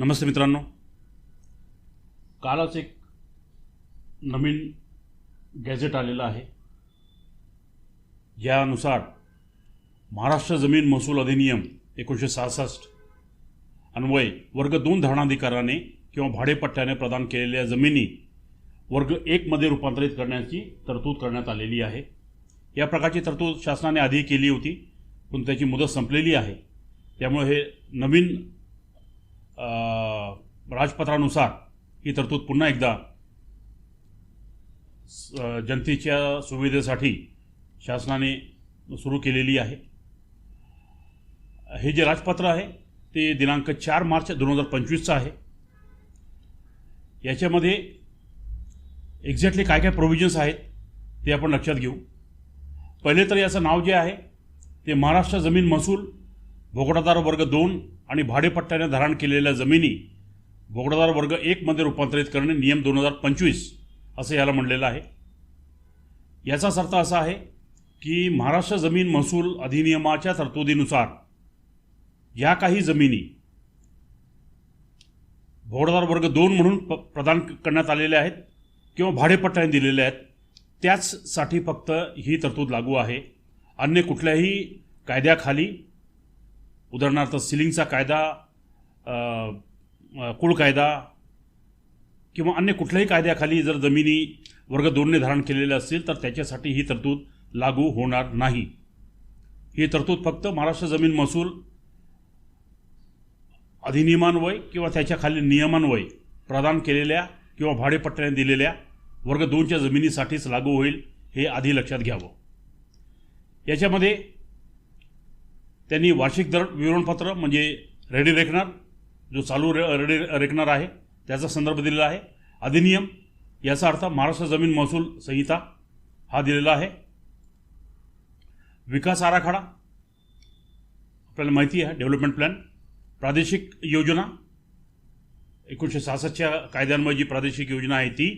नमस्ते मित्रांनो. कालच एक नवीन गॅझेट आलेलं आहे. ज्यानुसार महाराष्ट्र जमीन महसूल अधिनियम एकोणीसशे सहासष्ट अन्वय वर्ग दोन धरणाधिकाराने किंवा भाडेपट्ट्याने प्रदान केलेल्या जमिनी वर्ग एकमध्ये रूपांतरित करण्याची तरतूद करण्यात आलेली आहे. या प्रकारची तरतूद शासनाने आधी केली होती पण त्याची मुदत संपलेली आहे. त्यामुळे हे नवीन राजपत्रानुसार ही तरतूद पुन्हा एकदा जनतेच्या सुविधेसाठी शासनाने सुरू केलेली आहे. हे जे राजपत्र आहे ते दिनांक चार मार्च दोन हजार पंचवीसचं आहे. याच्यामध्ये एक्झॅक्टली काय काय प्रोव्हिजन्स आहेत ते आपण लक्षात घेऊ. पहिले तर याचं नाव जे आहे ते महाराष्ट्र जमीन महसूल भोगडादार वर्ग दोन आणि भाडेपट्ट्याने धारण केलेल्या जमिनी बोगडादार वर्ग एकमध्ये रूपांतरित करणे नियम दोन हजार पंचवीस असं याला म्हणलेलं आहे. याचाच अर्थ असा आहे की महाराष्ट्र जमीन महसूल अधिनियमाच्या तरतुदीनुसार या काही जमिनी भोगडादार वर्ग दोन म्हणून प प्रदान करण्यात आलेल्या आहेत किंवा भाडेपट्ट्याने दिलेल्या आहेत त्याचसाठी फक्त ही तरतूद लागू आहे. अन्य कुठल्याही कायद्याखाली उदाहरणार्थ सिलिंगचा कायदा कुळ कायदा किंवा अन्य कुठल्याही कायद्याखाली जर जमिनी वर्ग दोनने धारण केलेल्या असतील तर त्याच्यासाठी ही तरतूद लागू होणार नाही. ही तरतूद फक्त महाराष्ट्र जमीन महसूल अधिनियमान्वय किंवा त्याच्याखाली नियमान्वय प्रदान केलेल्या किंवा भाडेपट्ट्याने दिलेल्या वर्ग दोनच्या जमिनीसाठीच लागू होईल हे आधी लक्षात घ्यावं. याच्यामध्ये त्यांनी वार्षिक दर विवरणपत्र म्हणजे रेडी रेखणार जो चालू रे रेडी रेखणार आहे त्याचा संदर्भ दिलेला आहे. अधिनियम याचा अर्थ महाराष्ट्र जमीन महसूल संहिता हा दिलेला आहे. विकास आराखडा आपल्याला माहिती आहे डेव्हलपमेंट प्लॅन प्रादेशिक योजना एकोणीसशे सहासष्टच्या कायद्यांमुळे जी प्रादेशिक योजना आहे ती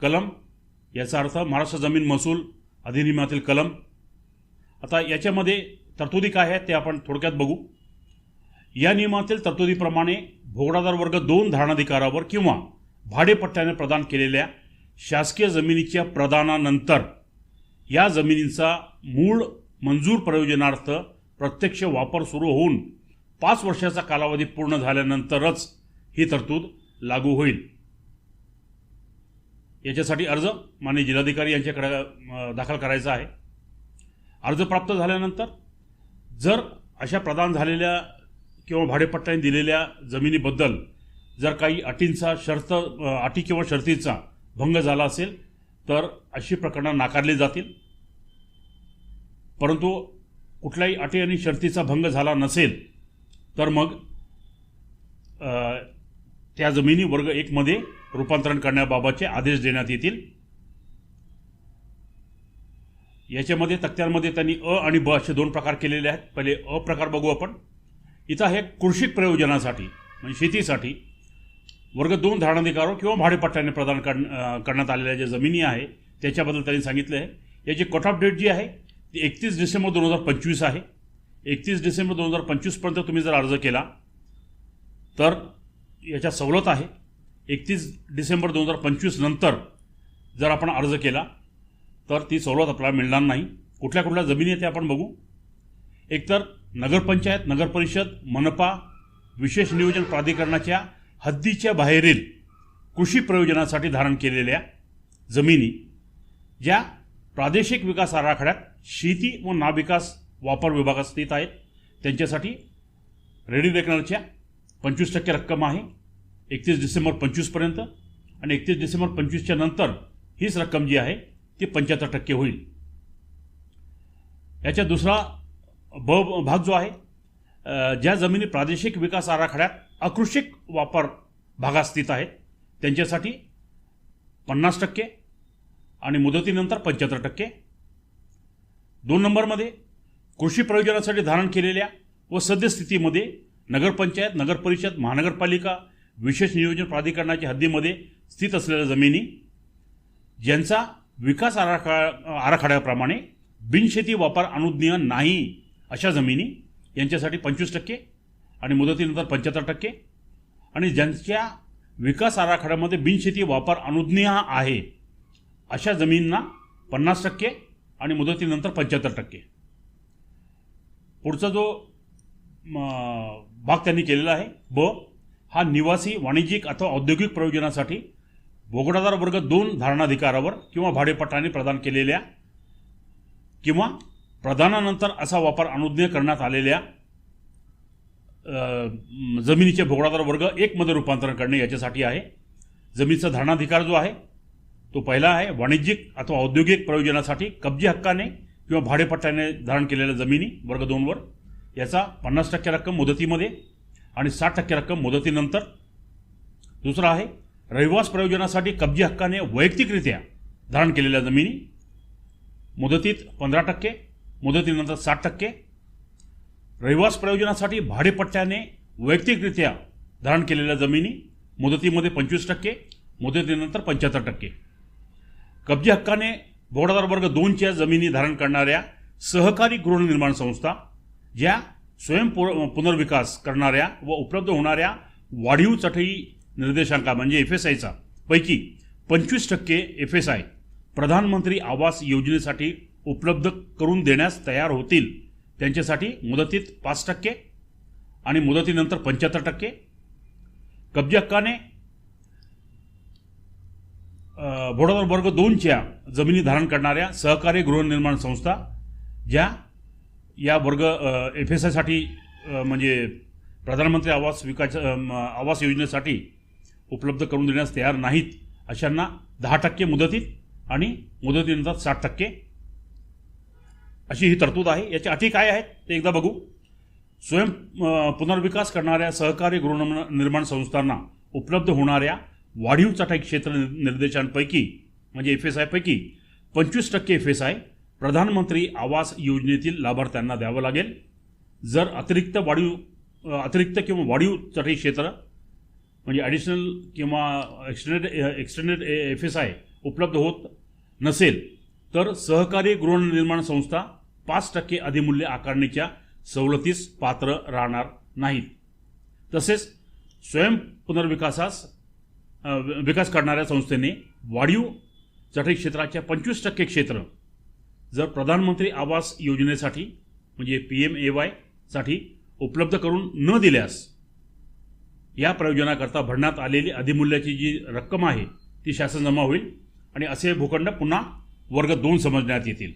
कलम याचा अर्थ महाराष्ट्र जमीन महसूल अधिनियमातील कलम. आता याच्यामध्ये तरतुदी काय आहेत ते आपण थोडक्यात बघू. या नियमातील तरतुदीप्रमाणे भोगडादार वर्ग दोन धारणाधिकारावर किंवा भाडेपट्ट्याने प्रदान केलेल्या शासकीय जमिनीच्या प्रदानानंतर या जमिनींचा मूळ मंजूर प्रयोजनार्थ प्रत्यक्ष वापर सुरू होऊन पाच वर्षाचा कालावधी पूर्ण झाल्यानंतरच ही तरतूद लागू होईल. याच्यासाठी अर्ज माननीय जिल्हाधिकारी यांच्याकडे दाखल करायचा आहे. अर्ज प्राप्त झाल्यानंतर जर अशा प्रदान झालेल्या किंवा भाडेपट्ट्याने दिलेल्या जमिनीबद्दल जर काही अटींचा शर्त अटी किंवा शर्तीचा भंग झाला असेल तर अशी प्रकरणं नाकारली जातील. परंतु कुठल्याही अटी आणि शर्तीचा भंग झाला नसेल तर मग त्या जमिनी वर्ग एकमध्ये रूपांतरण करण्याबाबतचे आदेश देण्यात येतील. याच्यामध्ये तक्त्यांमध्ये त्यांनी अ आणि ब असे दोन प्रकार केलेले आहेत. पहिले अ प्रकार बघू आपण. इथं आहे कृषिक प्रयोजनासाठी म्हणजे शेतीसाठी वर्ग दोन धारणाधिकारो किंवा भाडेपट्ट्याने प्रदान कर करण्यात आलेल्या ज्या जमिनी आहे त्याच्याबद्दल त्यांनी सांगितलं आहे. याची कट ऑफ डेट जी आहे ती एकतीस डिसेंबर दोन हजार पंचवीस आहे. एकतीस डिसेंबर दोन हजार पंचवीसपर्यंत तुम्ही जर अर्ज केला तर याच्या सवलत आहे. एकतीस डिसेंबर दोन हजार पंचवीस नंतर जर आपण अर्ज केला तर ती सवलत आपल्याला मिळणार नाही. कुठल्या कुठल्या जमिनी आहेत ते आपण बघू. एकतर नगरपंचायत नगरपरिषद मनपा विशेष नियोजन प्राधिकरणाच्या हद्दीच्या बाहेरील कृषी प्रयोजनासाठी धारण केलेल्या जमिनी ज्या प्रादेशिक विकास आराखड्यात शेती व नाविकास वापर विभागात स्थित आहेत. त्यांच्यासाठी रेडी रेकनरच्या पंचवीस टक्के रक्कम आहे. एकतीस डिसेंबर पंचवीसपर्यंत आणि एकतीस डिसेंबर पंचवीसच्या नंतर हीच रक्कम जी आहे ती पंच्याहत्तर टक्के होईल. याच्या दुसरा ब भाग जो आहे ज्या जमिनी प्रादेशिक विकास आराखड्यात अकृषिक वापर भागात स्थित आहेत त्यांच्यासाठी पन्नास टक्के आणि मुदतीनंतर पंच्याहत्तर टक्के. दोन नंबरमध्ये कृषी प्रयोजनासाठी धारण केलेल्या व सद्यस्थितीमध्ये नगरपंचायत नगरपरिषद महानगरपालिका विशेष नियोजन प्राधिकरणाच्या हद्दीमध्ये स्थित असलेल्या जमिनी ज्यांचा विकास आराखडा आराखड्याप्रमाणे बिनशेती वापर अनुज्ञेय नाही अशा जमिनी यांच्यासाठी पंचवीस टक्के आणि मुदतीनंतर पंच्याहत्तर टक्के. आणि ज्यांच्या विकास आराखड्यामध्ये बिनशेती वापर अनुज्ञेय आहे अशा जमिनींना पन्नास टक्के आणि मुदतीनंतर पंच्याहत्तर टक्के. पुढचा जो भाग त्यांनी केलेला आहे ब हा निवासी वाणिज्यिक अथवा औद्योगिक प्रयोजनासाठी बोगडादार वर्ग दोन धारणाधिकारावर किंवा भाडेपट्टाने प्रदान केलेल्या किंवा प्रदानानंतर असा वापर अनुज्ञ करण्यात आलेल्या जमिनीचे भोगडादार वर्ग एकमध्ये रूपांतरण करणे याच्यासाठी आहे. जमिनीचा धारणाधिकार जो आहे तो पहिला आहे वाणिज्यिक अथवा औद्योगिक प्रयोजनासाठी कब्जे हक्काने किंवा भाडेपट्ट्याने धारण केलेल्या जमिनी वर्ग दोनवर याचा पन्नास टक्के रक्कम मुदतीमध्ये आणि साठ टक्के रक्कम मुदतीनंतर. दुसरा आहे रहिवास प्रयोजनासाठी कब्जी हक्काने वैयक्तिकरित्या धारण केलेल्या जमिनी मुदतीत पंधरा टक्के मुदतीनंतर साठ टक्के. रहिवास प्रयोजनासाठी भाडेपट्ट्याने वैयक्तिकरित्या धारण केलेल्या जमिनी मुदतीमध्ये पंचवीस टक्के मुदतीनंतर पंच्याहत्तर टक्के. कब्जी हक्काने बोर्डादार वर्ग दोनच्या जमिनी धारण करणाऱ्या सहकारी गृहनिर्माण संस्था ज्या स्वयंपुर पुनर्विकास करणाऱ्या व उपलब्ध होणाऱ्या वाढीव चटई निर्देशांका म्हणजे एफ एस आयचा पैकी पंचवीस टक्के एफ एस आय प्रधानमंत्री आवास योजनेसाठी उपलब्ध करून देण्यास तयार होतील. त्यांच्यासाठी मुदतीत पाच टक्के आणि मुदतीनंतर पंच्याहत्तर टक्के. कब्जा हक्काने अ, वर्ग दोनच्या जमिनी धारण करणाऱ्या सहकारी गृहनिर्माण संस्था ज्या या वर्ग एफ एस आयसाठी म्हणजे प्रधानमंत्री आवास विकास आवास योजनेसाठी उपलब्ध करून देण्यास तयार नाहीत अशांना दहा टक्के मुदतीत आणि मुदतीनंतर साठ टक्के. अशी ही तरतूद आहे. याच्या अटी काय आहेत ते एकदा बघू. स्वयं पुनर्विकास करणाऱ्या सहकारी गृहनिर्माण संस्थांना उपलब्ध होणाऱ्या वाढीव चटाई क्षेत्र नि- निर्देशांपैकी म्हणजे एफ एस आयपैकी पंचवीस टक्के एफ एस आय प्रधानमंत्री आवास योजनेतील लाभार्थ्यांना द्यावं लागेल. जर अतिरिक्त वाढीव अतिरिक्त किंवा वाढीव चटाई क्षेत्र म्हणजे ॲडिशनल किंवा extended extended F S I उपलब्ध होत नसेल तर सहकारी गृहनिर्माण संस्था पाच टक्के अधिमूल्य आकारणीच्या सवलतीस पात्र राहणार नाहीत. तसेच स्वयं पुनर्विकासास विकास करणाऱ्या संस्थेने वाढीव चटई क्षेत्राच्या पंचवीस टक्के क्षेत्र जर प्रधानमंत्री आवास योजनेसाठी म्हणजे पी एम ए वायसाठी उपलब्ध करून न दिल्यास या प्रयोजनाकरता भरण्यात आलेली अधिमूल्याची जी रक्कम आहे ती शासन जमा होईल आणि असे भूखंड पुन्हा वर्ग दोन समजण्यात येतील.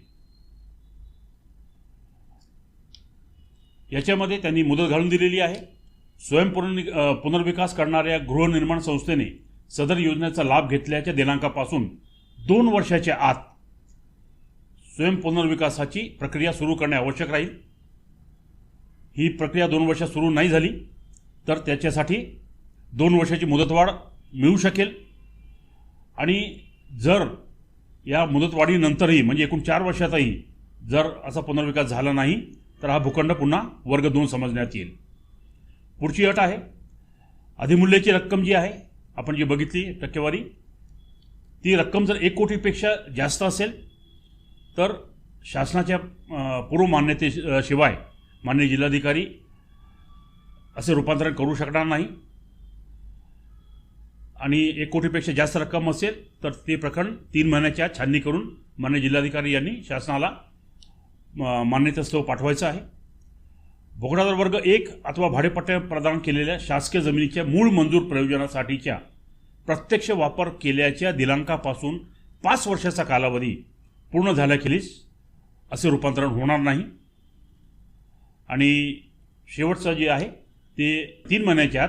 याच्यामध्ये त्यांनी मुदत घालून दिलेली आहे. स्वयंपूर्ण पुनर्विकास करणाऱ्या गृहनिर्माण संस्थेने सदर योजनेचा लाभ घेतल्याच्या दिनांकापासून दोन वर्षाच्या आत स्वयं पुनर्विकासाची प्रक्रिया सुरू करणे आवश्यक राहील. ही प्रक्रिया दोन वर्षात सुरू नाही झाली. तर त्याच्यासाठी दोन वर्षाची मुदतवाढ मिळू शकेल. आणि जर या मुदतवाढीनंतरही म्हणजे एकूण चार वर्षाचाही जर असा पुनर्विकास झाला नाही तर हा भूखंड पुन्हा वर्ग दोन समजण्यात येईल. पुढची अट आहे अधिमूल्याची रक्कम जी आहे आपण जी बघितली टक्केवारी ती रक्कम जर एक कोटीपेक्षा जास्त असेल तर शासनाच्या अ, पूर्व मान्यतेशिवाय मान्य जिल्हाधिकारी असे रूपांतरण करू शकणार नाही. आणि एक कोटीपेक्षा जास्त रक्कम असेल तर ते प्रकरण तीन महिन्याच्या छाननी करून मान्य जिल्हाधिकारी यांनी शासनाला मान्यतास्तव पाठवायचं आहे. बोगडादार वर्ग एक अथवा भाडेपट्ट्या प्रदान केलेल्या शासकीय जमिनीच्या मूळ मंजूर प्रयोजनासाठीच्या प्रत्यक्ष वापर केल्याच्या दिनांकापासून पाच वर्षाचा कालावधी पूर्ण झाल्याखेरीस असे रूपांतरण होणार नाही. आणि शेवटचं जे आहे ते तीन महिन्याच्या आत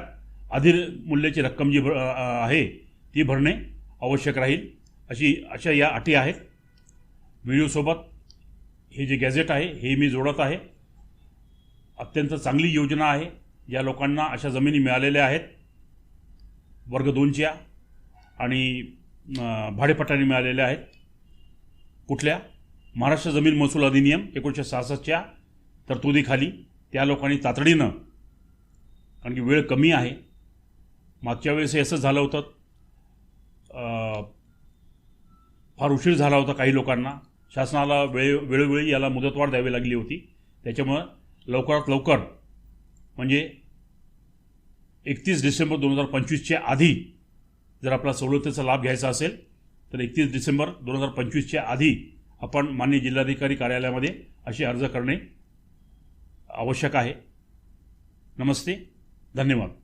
अधीर मूल्याची रक्कम जी भ- आहे ती भरणे आवश्यक राहील. अशी अशा या अटी आहेत. व्हिडिओसोबत हे जे गॅझेट आहे हे मी जोडत आहे. अत्यंत चांगली योजना आहे. ज्या लोकांना अशा जमिनी मिळालेल्या आहेत. वर्ग दोनच्या आणि भाडेपट्ट्याने मिळालेल्या आहेत. कुठल्या? महाराष्ट्र जमीन महसूल अधिनियम एकोणीसशे सहासष्टच्या तरतुदीखाली. त्या लोकांनी तातडीनं कारण की वेळ कमी आहे. मागच्या वेळेस हे असं झालं होतं. फार उशीर झाला होता काही लोकांना. शासनाला वेळ वेळोवेळी याला मुदतवाढ द्यावी लागली होती. त्याच्यामुळं लवकरात लवकर म्हणजे एकतीस डिसेंबर दोन हजार पंचवीसच्या आधी जर आपला सवलतीचा लाभ घ्यायचा असेल तर एकतीस डिसेंबर दोन हजार पंचवीसच्या आधी आपण मान्य जिल्हाधिकारी कार्यालयामध्ये असे अर्ज करणे आवश्यक आहे. नमस्ते. धन्यवाद